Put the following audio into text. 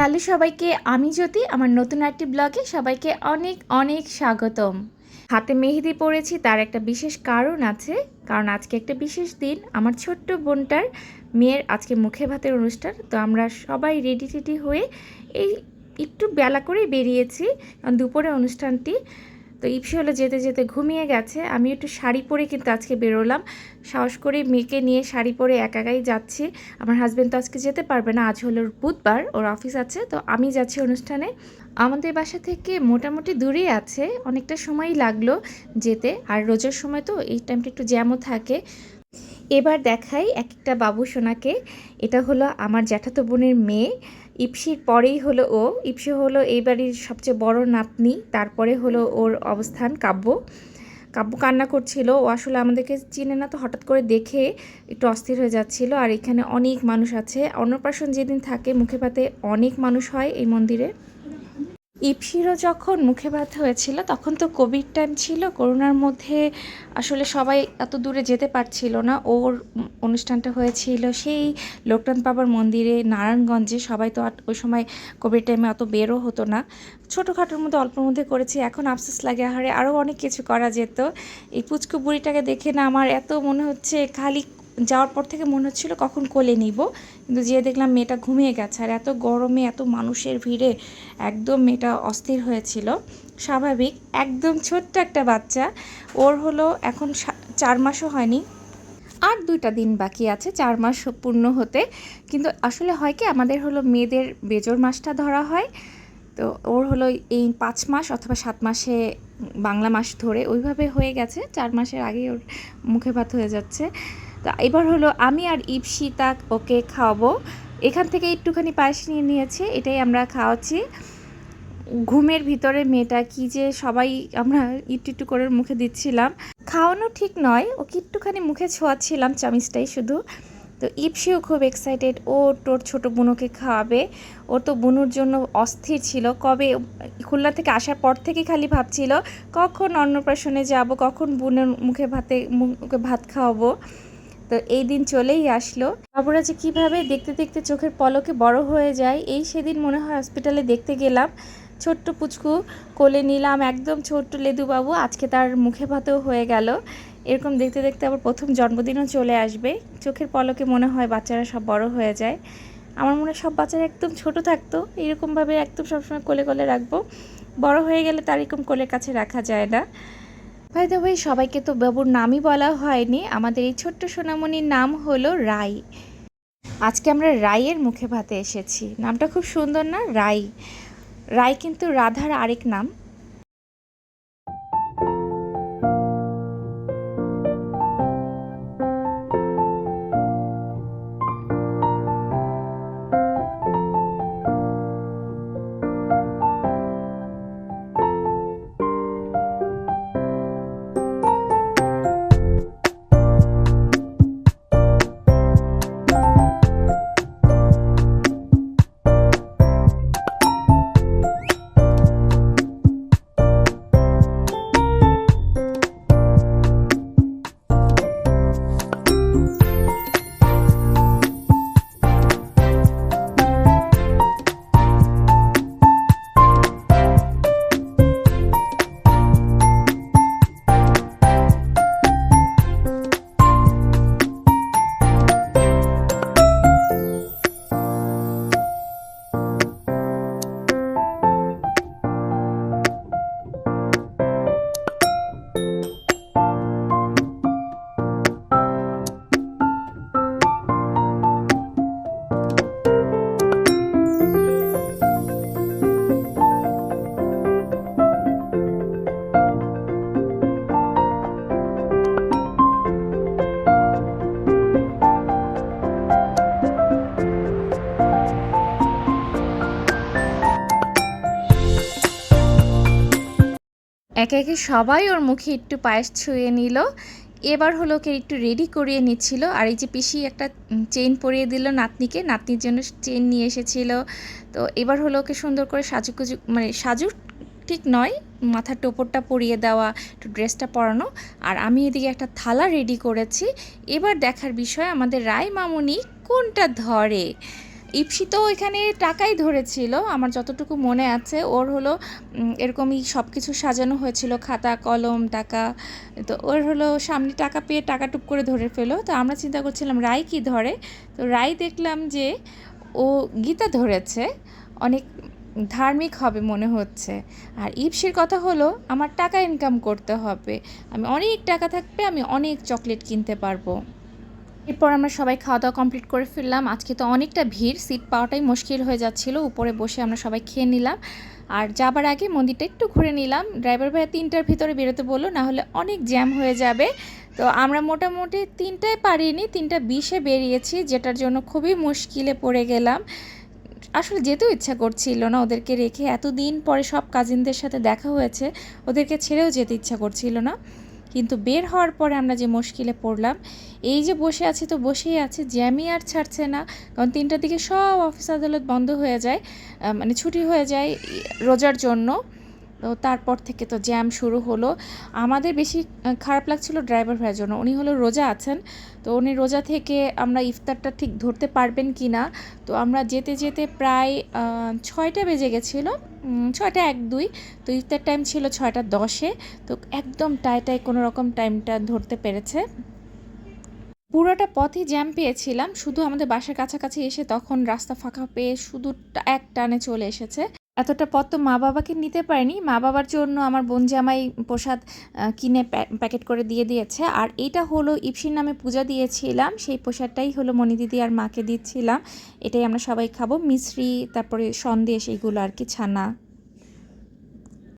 Hello সবাইকে আমি জ্যোতি, আমার নতুন একটি ব্লগে সবাইকে অনেক অনেক স্বাগতম। হাতে মেহেদি পড়েছি তার একটা বিশেষ কারণ আছে, কারণ আজকে একটা বিশেষ দিন। আমার ছোট্ট বোনটার মেয়ের আজকে মুখে ভাতের অনুষ্ঠান, তো আমরা সবাই রেডি টেডি হয়ে এই একটু বেলা করেই বেরিয়েছি। কারণ দুপুরে অনুষ্ঠানটি তো ইপসি হলো যেতে যেতে ঘুমিয়ে গেছে। আমি একটু শাড়ি পরে কিন্তু আজকে বেরোলাম। সাহস করে মেয়েকে নিয়ে শাড়ি পরে একা একাই যাচ্ছি। আমার হাজব্যান্ড তো আজকে যেতে পারবে না। আজ হলো বুধবার, ওর অফিস আছে। তো আমি যাচ্ছি অনুষ্ঠানে। আমাদের বাসা থেকে মোটামুটি দূরেই আছে। অনেকটা সময় লাগল যেতে। আর রোজার সময় তো এই টাইমটা একটু জ্যামও থাকে। এবার দেখাই এক একটা বাবু সোনাকে। এটা হলো আমার জ্যাঠাতো বোনের মেয়ে। ইপসির পরেই হলো ও। ইপসি হলো এই বাড়ির সবচেয়ে বড় নাতনি। তারপরে হলো ওর অবস্থান কাব্য। কাব্য কান্না করছিল। ও আসলে আমাদেরকে চিনে না তো হঠাৎ করে দেখে একটু অস্থির হয়ে যাচ্ছিল। আর এখানে অনেক মানুষ আছে। অন্নপ্রাশন যেদিন থাকে, মুখে পাতে অনেক মানুষ হয় এই মন্দিরে। ইপসিরও যখন মুখে ভাত হয়েছিল, তখন তো কোভিড টাইম ছিল, করোনার মধ্যে আসলে সবাই এত দূরে যেতে পারছিল না। ওর অনুষ্ঠানটা হয়েছিল সেই লোকনাথ বাবার মন্দিরে, নারায়ণগঞ্জে। সবাই তো ওই সময় কোভিড টাইমে অত বেরও হতো না। ছোটোখাটোর মধ্যে, অল্পের মধ্যে করেছি। এখন আফসোস লাগে, আহারে আরও অনেক কিছু করা যেত। এই পুচকু বুড়িটাকে দেখে না আমার এত মনে হচ্ছে খালি যাওয়ার পর থেকে মনে হচ্ছিল কখন কোলে নিব। কিন্তু যেয়ে দেখলাম মেয়েটা ঘুমিয়ে গেছে আর এত গরমে, এত মানুষের ভিড়ে একদম মেয়েটা অস্থির হয়েছিল। স্বাভাবিক, একদম ছোট্ট একটা বাচ্চা। ওর হলো এখন চার মাসও হয়নি। আর দুইটা দিন বাকি আছে, চার মাস পূর্ণ হতে। কিন্তু আসলে হয় কি, আমাদের হলো মেয়েদের বেজোর মাসটা ধরা হয়। তো ওর হলো এই পাঁচ মাস অথবা সাত মাসে বাংলা মাস ধরে ওইভাবে হয়ে গেছে। চার মাসের আগেই ওর মুখে ভাত হয়ে যাচ্ছে। তো এবার হলো আমি আর ইপসি তাক ওকে খাওয়াবো। এখান থেকে একটুখানি পায়েস নিয়ে নিয়েছে, এটাই আমরা খাওয়াচ্ছি। ঘুমের ভিতরে মেয়েটা কি যে সবাই আমরা একটু একটু করে মুখে দিচ্ছিলাম। খাওয়ানো ঠিক নয়, ওকে একটুখানি মুখে ছোঁয়াচ্ছিলাম চামিচটাই শুধু। তো ইপসিও খুব এক্সাইটেড ও তোর ছোট বুনুকে খাওয়াবে। ও তো বুনুর জন্য অস্থির ছিল। কবে, খুলনা থেকে আসার পর থেকে খালি ভাবছিল, কখন অন্নপ্রাশনে যাব, কখন বুনের মুখে ভাতে, মুখে ভাত খাওয়াবো। তো এই দিন চলেই আসলো। বাবুরা যে কীভাবে দেখতে দেখতে চোখের পলকে বড় হয়ে যায়, এই সেদিন মনে হয় হসপিটালে দেখতে গেলাম। ছোট্ট পুচকু কোলে নিলাম, একদম ছোট্ট লেদু বাবু, আজকে তার মুখে ভাতেও হয়ে গেল। এরকম দেখতে দেখতে আবার প্রথম জন্মদিনও চলে আসবে। চোখের পলকে মনে হয় বাচ্চারা সব বড় হয়ে যায়। আমার মনে হয় সব বাচ্চারা একদম ছোট থাকতো, এরকমভাবে একদম সবসময় কোলে কোলে রাখব। বড় হয়ে গেলে তার এরকম কোলের কাছে রাখা যায় না। ভাই দা ভাই সবাইকে তো বাবুর নামই বলা হয়নি। আমাদের এই ছোট্ট সোনামণির নাম হলো রাই। আজকে আমরা রায়ের মুখে ভাতে এসেছি। নামটা খুব সুন্দর না? রাই। রাই কিন্তু রাধার আরেক নাম। একে একে সবাই ওর মুখে একটু পায়েস ছুঁয়ে নিল। এবার হলো ওকে একটু রেডি করিয়ে নিচ্ছিল। আর এই যে পিসি একটা চেইন পরিয়ে দিল নাতনিকে। নাতনির জন্য চেন নিয়ে এসেছিল। তো এবার হলো ওকে সুন্দর করে সাজুকুজু মানে সাজু ঠিক নয়, মাথার টোপরটা পরিয়ে দেওয়া, একটু ড্রেসটা পরানো। আর আমি এদিকে একটা থালা রেডি করেছি। এবার দেখার বিষয় আমাদের রায় মামুনি কোনটা ধরে? ইপসি তো এখানে টাকাই ধরেছিল, আমার যতটুকু মনে আছে। ওর হলো এরকমই সব কিছু সাজানো হয়েছিল, খাতা, কলম, টাকা, তো ওর হলো সামনে টাকা পেয়ে টাকা টুক করে ধরে ফেলো। তো আমরা চিন্তা করছিলাম রাই কি ধরে? তো রাই দেখলাম যে ও গীতা ধরেছে, অনেক ধার্মিক হবে মনে হচ্ছে। আর ইপসির কথা হলো, আমার টাকা ইনকাম করতে হবে। আমি অনেক টাকা থাকবে, আমি অনেক চকলেট কিনতে পারব। এরপর আমরা সবাই খাওয়া দাওয়া কমপ্লিট করে ফেললাম। আজকে তো অনেকটা ভিড় সিট পাওয়াটাই মুশকিল হয়ে যাচ্ছিল। উপরে বসে আমরা সবাই খেয়ে নিলাম। আর যাবার আগে মন্দিরটা একটু ঘুরে নিলাম। ড্রাইভার ভাইয়া তিনটার ভিতরে বেরোতে বলল, না হলে অনেক জ্যাম হয়ে যাবে। তো আমরা মোটামুটি তিনটায় পারিনি, তিনটা বিশে বেরিয়েছি, যেটার জন্য খুবই মুশকিলে পড়ে গেলাম। আসলে যেতেও ইচ্ছা করছিল না ওদেরকে রেখে। এতদিন পরে সব কাজিনদের সাথে দেখা হয়েছে, ওদেরকে ছেড়েও যেতে ইচ্ছা করছিল না। কিন্তু বের হওয়ার পরে আমরা যে মুশকিলে পড়লাম, এই যে বসে আছি তো বসেই আছে, জ্যামই আর ছাড়ছে না, কারণ তিনটার দিকে সব অফিস আদালত বন্ধ হয়ে যায় মানে ছুটি হয়ে যায় রোজার জন্য। তো তারপর থেকে তো জ্যাম শুরু হলো। আমাদের বেশি খারাপ লাগছিল ড্রাইভার ভাইয়ের জন্য। উনি হলো রোজা আছেন, তো উনি রোজা থেকে আমরা ইফতারটা ঠিক ধরতে পারবেন কি না তো আমরা যেতে যেতে প্রায় ছয়টা বেজে গেছিল ছয়টা এক দুই। তো ইফতার টাইম ছিল ছয়টা দশে। তো একদম টাইটাই কোনো রকম টাইমটা ধরতে পেরেছে। পুরোটা পথই জ্যাম পেয়েছিলাম। শুধু আমাদের বাসার কাছাকাছি এসে তখন রাস্তা ফাঁকা পেয়ে শুধু এক টানে চলে এসেছে। এতটা পথ তো মা বাবাকে নিতে পারিনি। মা বাবার জন্য আমার বোন জামাই প্রসাদ কিনে প্যাকেট করে দিয়ে দিয়েছে। আর এটা হলো ইপসির নামে পূজা দিয়েছিলাম। সেই প্রসাদটাই হলো মণি দিদি আর মাকে দিচ্ছিলাম। এটাই আমরা সবাই খাব। মিশ্রি তারপরে সন্দেশ এইগুলো আর কি, ছানা।